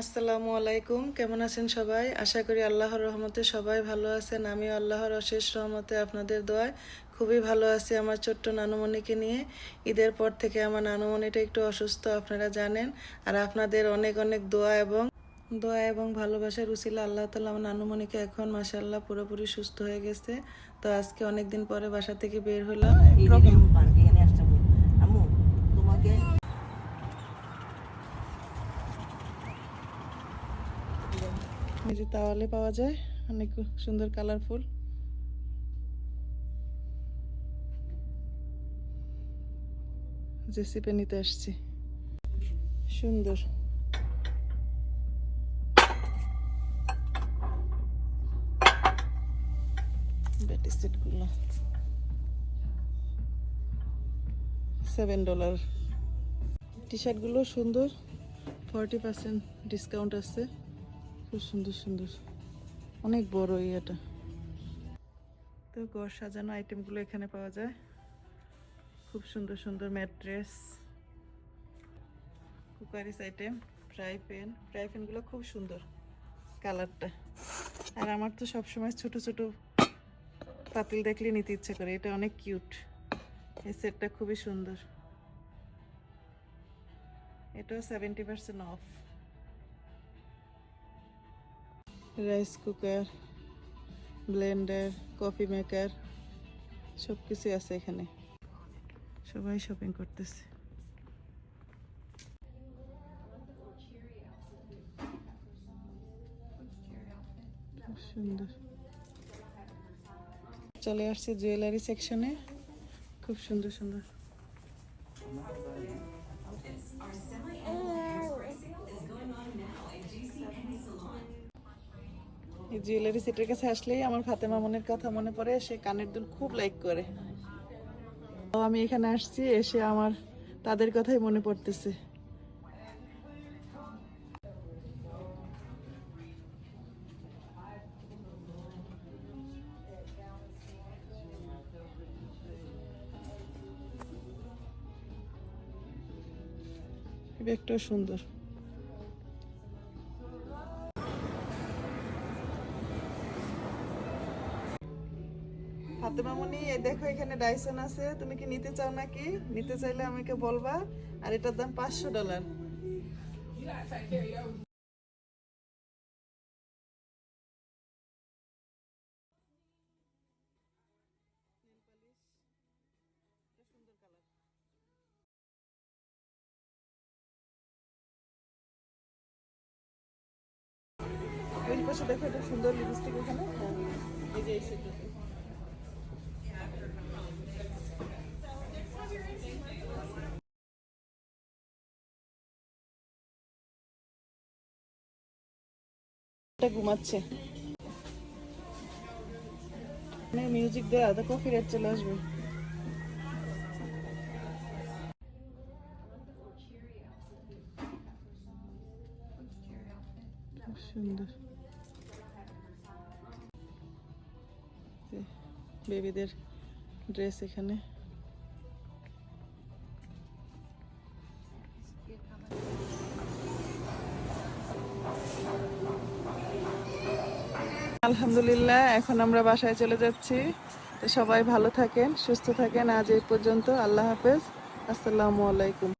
আসসালামু আলাইকুম কেমন আছেন সবাই? আশা করি আল্লাহর রহমতে সবাই ভালো আছেন। আমিও আল্লাহর অশেষ রহমতে আপনাদের দোয়ায় খুবই ভালো আছি আমার ছোট্ট নানুমণিকে নিয়ে। ঈদের পর থেকে আমার নানুমণিটা একটু অসুস্থ আপনারা জানেন। আর আপনাদের অনেক অনেক দোয়া এবং দোয়া এবং ভালোবাসার উচিলা আল্লাহ তালা আমার নানুমণিকে এখন মাসাল্লাহ পুরোপুরি সুস্থ হয়ে গেছে। তো আজকে অনেক দিন পরে বাসা থেকে বের হলাম। এই যে তাওয়ালে পাওয়া যায়, অনেক সুন্দর কালারফুল জেসিপে নিতে আসছি। সুন্দর। ব্যাটি সেটগুলো। সেভেন ডলার টি শার্টগুলো সুন্দর। ফর্টি পার্সেন্ট ডিসকাউন্ট আছে। খুব সুন্দর সুন্দর। অনেক বড় ইয়েটা তো ঘর সাজানো আইটেমগুলো এখানে পাওয়া যায়। খুব সুন্দর সুন্দর mattress cookeries item fry pan fry প্যানগুলো খুব সুন্দর কালারটা আর আমার তো সবসময় ছোট ছোট পাতিল দেখলে নিতে ইচ্ছে করে। এটা অনেক কিউট এই সেটটা খুবই সুন্দর। এটাও seventy percent off rice cooker blender coffee maker সব কিছুই আছে এখানে। সবাই শপিং করতেছে। সুন্দর। চলে আসছে জুয়েলারি সেকশনে খুব সুন্দর সুন্দর। জুয়েলারি সেটের কাছে আসলেই আমার ফাতেমা মনের কথা মনে পড়ে, সে কানের দুল খুব লাইক করে। আমি এখানে আসছি, এসে আমার তাদের কথাই মনে পড়তেছে। এই ব্যাগটাও সুন্দর। ফাতেমা মনি, এই দেখো এখানে ডাইসন আছে, তুমি কি নিতে চাও নাকি? নিতে চাইলে আমাকে বলবা, আর এটার দাম পাঁচশো ডলার। দেখো এটা সুন্দর লিপস্টিক এখানে। এই যে এই ঘুমাচ্ছে। মিউজিক দেওয়া তো কফি রেট চলে আসবে। সুন্দর। বেবিদের ড্রেস এখানে। আলহামদুলিল্লাহ, এখন আমরা বাসায় চলে যাচ্ছি। সবাই ভালো থাকেন, সুস্থ থাকেন। আজ এই পর্যন্ত আল্লাহ হাফেজ। আসসালামু আলাইকুম।